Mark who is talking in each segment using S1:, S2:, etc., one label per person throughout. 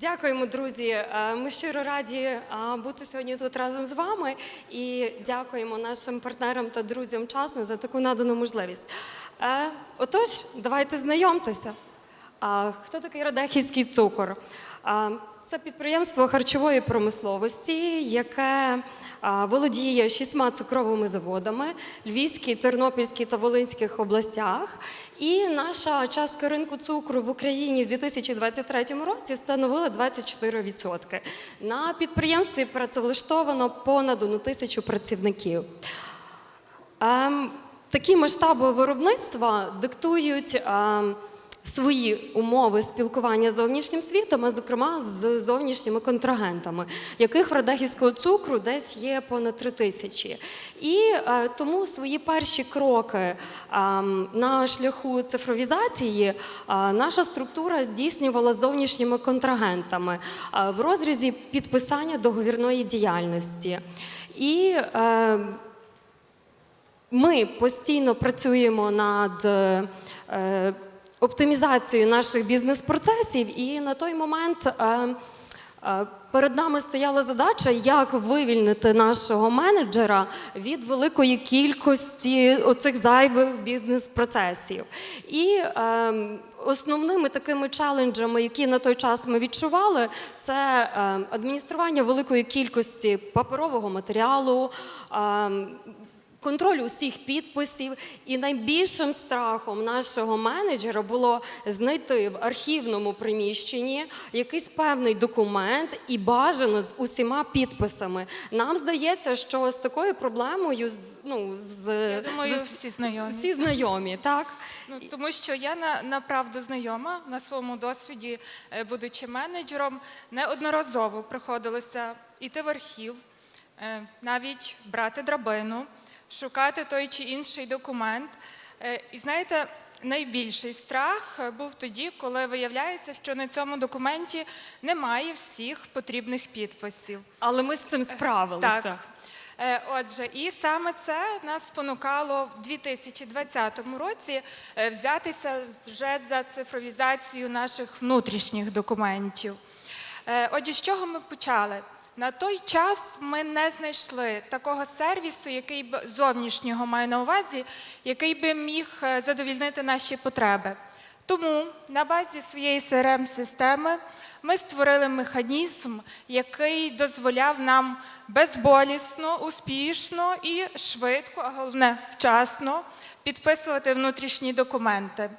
S1: Дякуємо, друзі. Е, Ми щиро раді е, бути сьогодні тут разом з вами і дякуємо нашим партнерам та друзям часно за таку надану можливість. Е, Отож, давайте знайомтеся. Хто такий Радехівський цукор? Це підприємство харчової промисловості, яке володіє шістьма цукровими заводами Львівській, Тернопільській та Волинських областях. І наша частка ринку цукру в Україні в 2023 році становила 24%. На підприємстві працевлаштовано понад одну тисячу працівників. Ем, такі масштаби виробництва диктують ем, свої умови спілкування з зовнішнім світом, а зокрема з зовнішніми контрагентами, яких в Радехівського цукру десь є понад три тисячі. І е, тому свої перші кроки ем, на шляху цифровізації е, наша структура здійснювала зовнішніми контрагентами е, в розрізі підписання договірної діяльності. І е, ми постійно працюємо над е, оптимізацією наших бізнес-процесів, і на той момент е, е, перед нами стояла задача, як вивільнити нашого менеджера від великої кількості оцих зайвих бізнес-процесів. І е, основними такими челенджами, які на той час ми відчували, це адміністрування великої кількості паперового матеріалу. Контроль усіх підписів. І найбільшим страхом нашого менеджера було знайти в архівному приміщенні якийсь певний документ і бажано з усіма підписами. Нам здається, що з такою проблемою ну з
S2: Я думаю,
S1: з-
S2: всі знайомі.
S1: Всі знайомі, так.
S2: Ну, тому що я на, направду знайома на своєму досвіді, е, будучи менеджером, неодноразово приходилося йти в архів, е, навіть брати драбину, шукати той чи інший документ. Е, І знаєте, найбільший страх е, був тоді, коли виявляється, що на цьому документі немає всіх потрібних підписів.
S1: Але ми з цим справилися.
S2: Так. Е, Отже, і саме це нас спонукало в 2020 році е, взятися вже за цифровізацію наших внутрішніх документів. Е, Отже, з чого ми почали? На той час ми не знайшли такого сервісу, який б зовнішнього маю на увазі, який би міг е, задовільнити наші потреби. Тому на базі своєї CRM-системи ми створили механізм, який дозволяв нам безболісно, успішно і швидко, а головне вчасно підписувати внутрішні документи.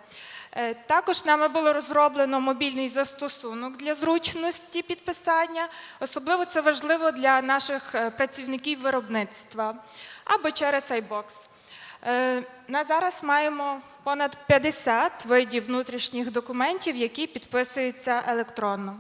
S2: Е, Також нами було розроблено мобільний застосунок для зручності підписання. Особливо це важливо для наших е, працівників виробництва або через iBox. Е, На зараз маємо понад 50 видів внутрішніх документів, які підписуються електронно.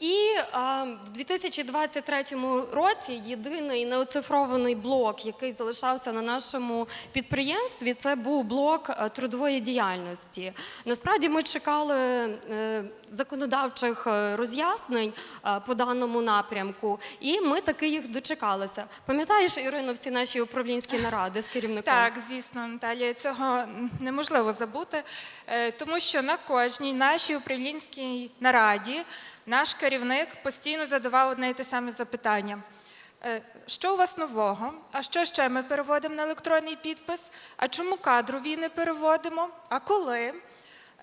S1: І а, в 2023 році єдиний неоцифрований блок, який залишався на нашому підприємстві, це був блок е, трудової діяльності. Насправді ми чекали е, законодавчих е, роз'яснень по даному напрямку, і ми таки їх дочекалися. Пам'ятаєш, Ірино, всі наші управлінські наради з керівником?
S2: Так, звісно, Наталія, цього неможливо забути, тому що на кожній нашій управлінській нараді наш керівник постійно задавав одне і те саме запитання. Е, Що у вас нового? А що ще ми переводимо на електронний підпис? А чому кадрові не переводимо? А коли?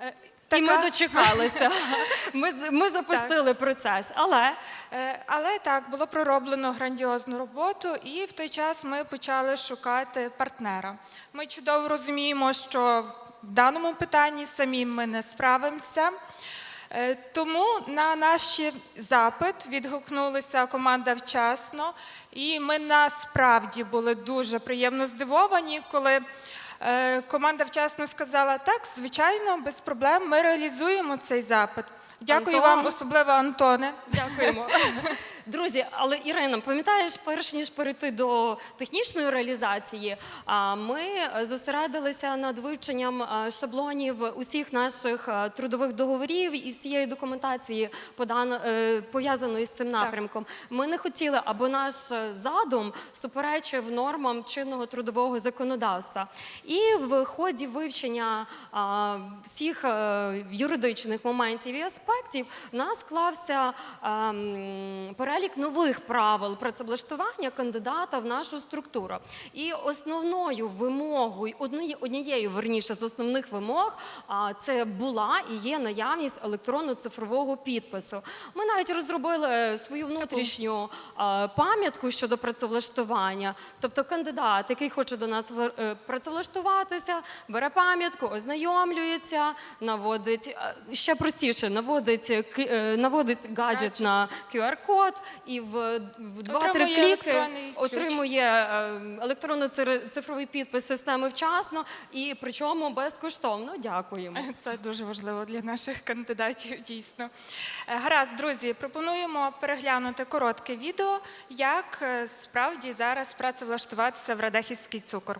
S2: Е,
S1: І ми дочекалися. Ми, ми запустили процес, але
S2: Е, Але так, було пророблено грандіозну роботу, і в той час ми почали шукати партнера. Ми чудово розуміємо, що в даному питанні самі ми не справимося. Е, Тому на наш запит відгукнулася команда вчасно, і ми насправді були дуже приємно здивовані, коли е, команда вчасно сказала: так, звичайно, без проблем ми реалізуємо цей запит. Дякую
S1: Антон.
S2: вам, особливо Антоне.
S1: Дякуємо. Друзі, але Ірина, пам'ятаєш, перш ніж перейти до технічної реалізації, ми зосередилися над вивченням шаблонів усіх наших трудових договорів і всієї документації е, пов'язаної з цим напрямком. Ми не хотіли, аби наш е, задум суперечив нормам чинного трудового законодавства. І в ході вивчення всіх е, юридичних моментів і аспектів в нас склався а, м, перелік нових правил працевлаштування кандидата в нашу структуру. І основною вимогою, однією верніше з основних вимог, це була і є наявність електронно-цифрового підпису. Ми навіть розробили свою внутрішню пам'ятку щодо працевлаштування. Тобто кандидат, який хоче до нас е, працевлаштуватися, бере пам'ятку, ознайомлюється, наводить е, ще простіше, наводить, е, е, наводить Гаджет. на QR-код і в, в 2-3
S2: Отримує
S1: кліки отримує е, електронно-цифровий підпис системи вчасно і причому безкоштовно. Дякуємо.
S2: Це дуже важливо для наших кандидатів, дійсно. Е, Гаразд, друзі, пропонуємо переглянути коротке відео, як е, справді зараз працевлаштуватися в Радехівський цукор.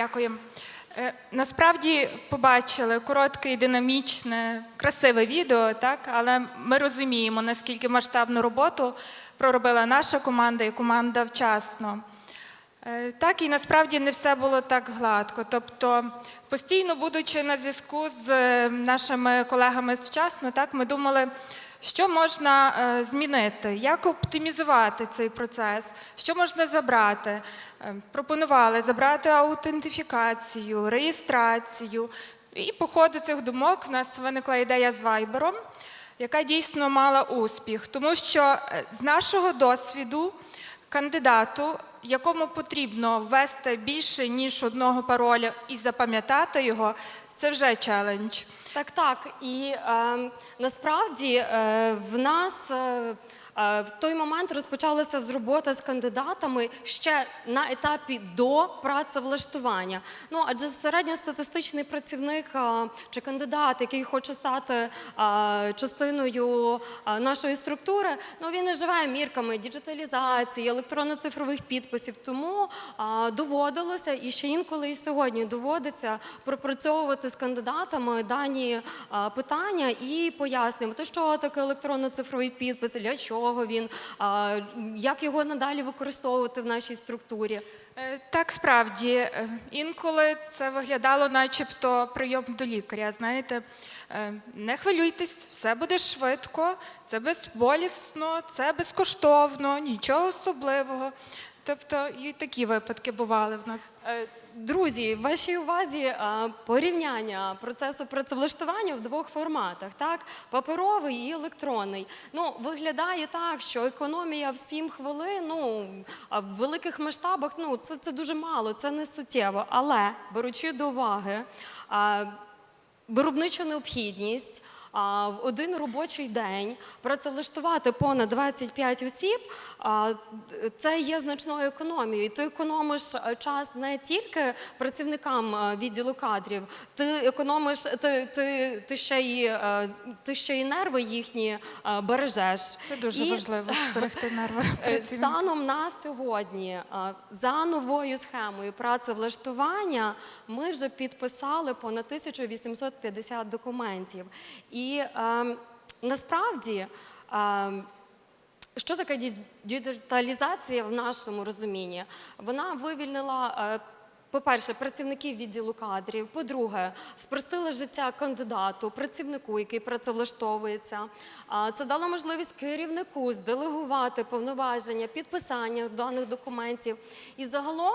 S2: Дякую. Е, Насправді побачили коротке динамічне, красиве відео, так? але ми розуміємо, наскільки масштабну роботу проробила наша команда і команда вчасно. Е, Так, і насправді не все було так гладко. Тобто, постійно будучи на зв'язку з е, нашими колегами з вчасно, так, ми думали, що можна е, змінити, як оптимізувати цей процес, що можна забрати. Е, Пропонували забрати аутентифікацію, реєстрацію. І по ходу цих думок в нас виникла ідея з Вайбером, яка дійсно мала успіх, тому що е, з нашого досвіду кандидату, якому потрібно ввести більше ніж одного пароля і запам'ятати його, це вже челендж.
S1: Так, так. І е, насправді е, в нас. Е, в той момент розпочалася з робота з кандидатами ще на етапі до працевлаштування. Ну адже середньостатистичний працівник е, чи кандидат, який хоче стати е, частиною е, нашої структури, ну він не живе мірками діджиталізації, електронно-цифрових підписів. Тому е, доводилося і ще інколи і сьогодні доводиться пропрацьовувати з кандидатами дані е, питання і пояснювати, що таке електронно-цифровий підпис, для чого він, е, як його надалі використовувати в нашій структурі.
S2: Е, Так, справді, е, інколи це виглядало, начебто, прийом до лікаря. Знаєте, Е, не хвилюйтесь, все буде швидко, це безболісно, це безкоштовно, нічого особливого. Тобто і такі випадки бували в нас.
S1: Е, Друзі, вашій увазі е, порівняння процесу працевлаштування в двох форматах: так, паперовий і електронний. Ну, виглядає так, що економія в 7 хвилин, ну в великих масштабах, ну це, це дуже мало, це не суттєво. Але беручи до уваги. е, виробничу необхідність в один робочий день працевлаштувати понад 25 осіб, це є значною економією. Ти економиш е, час не тільки працівникам е, відділу кадрів, ти економиш, ти, ти, ти, ще, й, е, ти ще й нерви їхні бережеш.
S2: Це дуже
S1: І-
S2: важливо зберегти нерви.
S1: Станом на сьогодні за новою схемою працевлаштування ми вже підписали понад 1850 документів. І е, насправді. е, що таке ді- діджиталізація в нашому розумінні? Вона вивільнила. е, По-перше, працівників відділу кадрів. По-друге, спростила життя кандидату, працівнику, який працевлаштовується. Це дало можливість керівнику зделегувати повноваження, підписання даних документів. І загалом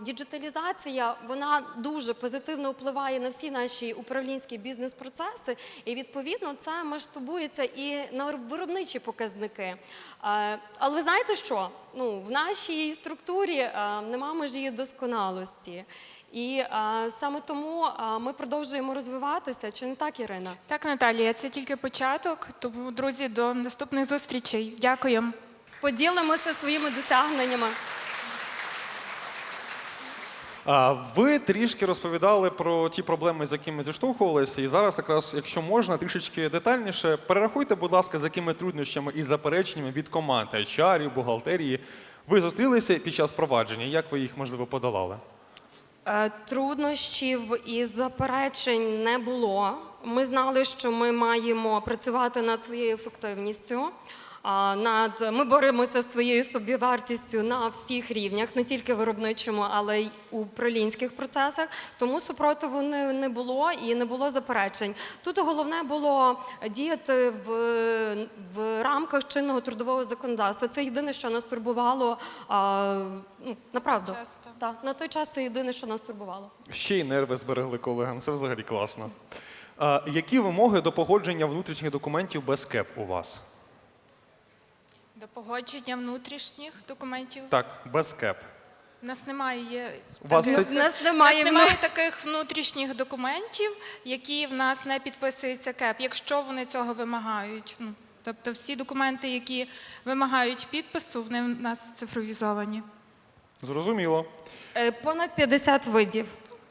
S1: діджиталізація вона дуже позитивно впливає на всі наші управлінські бізнес-процеси, і відповідно це масштабується і на виробничі показники. Але ви знаєте що? Ну, в нашій структурі нема межі досконалості. І е, саме тому е, ми продовжуємо розвиватися. Чи не так, Ірина?
S2: Так, Наталія, це тільки початок. Тому, друзі, до наступних зустрічей. Дякую.
S1: Поділимося своїми досягненнями.
S3: А ви трішки розповідали про ті проблеми, з якими зіштовхувалися, і зараз, якраз, якщо можна, трішечки детальніше, перерахуйте, будь ласка, з якими труднощами і запереченнями від команд HR, бухгалтерії ви зустрілися під час провадження, як ви їх можливо подолали?
S1: Е, Труднощів і заперечень не було. Ми знали, що ми маємо працювати над своєю ефективністю. а, Над ми боремося зі своєю собівартістю на всіх рівнях, не тільки виробничому, але й у управлінських процесах. Тому супротиву не, не було і не було заперечень. Тут головне було діяти в рамках чинного трудового законодавства. Це єдине, що нас турбувало а, ну, направду. Так, на той час це єдине, що нас турбувало.
S3: Ще й нерви зберегли колегам, це взагалі класно. А, які вимоги до погодження внутрішніх документів без КЕП у вас?
S2: До погодження внутрішніх документів.
S3: Так, без КЕП.
S2: У нас немає
S3: У вас
S2: таких-
S3: все-
S1: нас немає,
S2: нас немає таких внутрішніх документів, які в нас не підписуються КЕП, якщо вони цього вимагають. Ну, тобто всі документи, які вимагають підпису, вони в нас цифровізовані.
S3: Зрозуміло.
S1: Е, понад 50 видів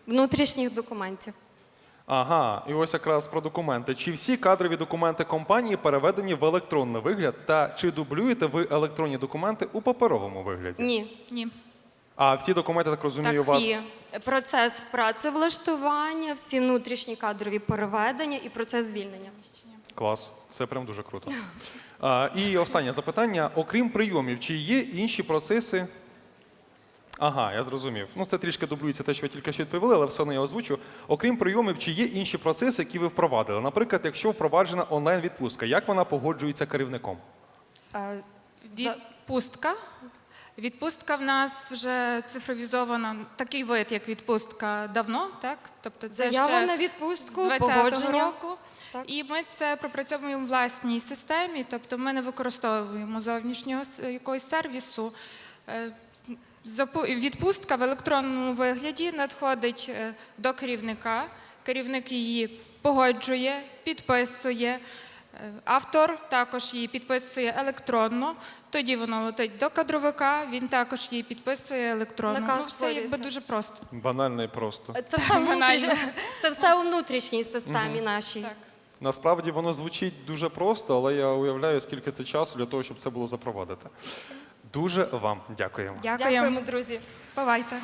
S1: внутрішніх документів.
S3: Ага, і ось якраз про документи. Чи всі кадрові документи компанії переведені в електронний вигляд, та чи дублюєте ви електронні документи у паперовому вигляді?
S1: Ні,
S2: Ні.
S3: А всі документи, так розумію,
S1: так
S3: у вас
S1: всі. Процес працевлаштування, всі внутрішні кадрові переведення і процес звільнення.
S3: Клас. Це прям дуже круто. А, і останнє запитання: окрім прийомів, чи є інші процеси? Ага, я зрозумів. Ну, це трішки дублюється те, що ви тільки що відповіли, але все одно я озвучу. Окрім прийомів, чи є інші процеси, які ви впровадили? Наприклад, якщо впроваджена онлайн-відпустка, як вона погоджується керівником?
S2: Відпустка. Відпустка в нас вже цифровізована, такий вид, як відпустка, давно, так? Тобто це
S1: Заява
S2: ще
S1: на відпустку,
S2: з 20-го
S1: погодження.
S2: року.
S1: Так.
S2: І ми це пропрацьовуємо в власній системі, тобто ми не використовуємо зовнішнього с- якогось сервісу. Е, запу- Відпустка в електронному вигляді надходить е, до керівника. Керівник її погоджує, підписує. Е, Автор також її підписує електронно. Тоді воно летить до кадровика. Він також її підписує електронно.
S1: Наказ
S2: ну, все якби дуже просто.
S3: Банально і просто.
S1: Це все,
S2: Банально.
S1: це все у внутрішній системі нашій.
S2: Так.
S3: Насправді воно звучить дуже просто, але я уявляю, скільки це часу для того, щоб це було запровадити. Дуже вам дякуємо.
S2: Дякуємо.
S1: Дякуємо, друзі.
S2: Бувайте.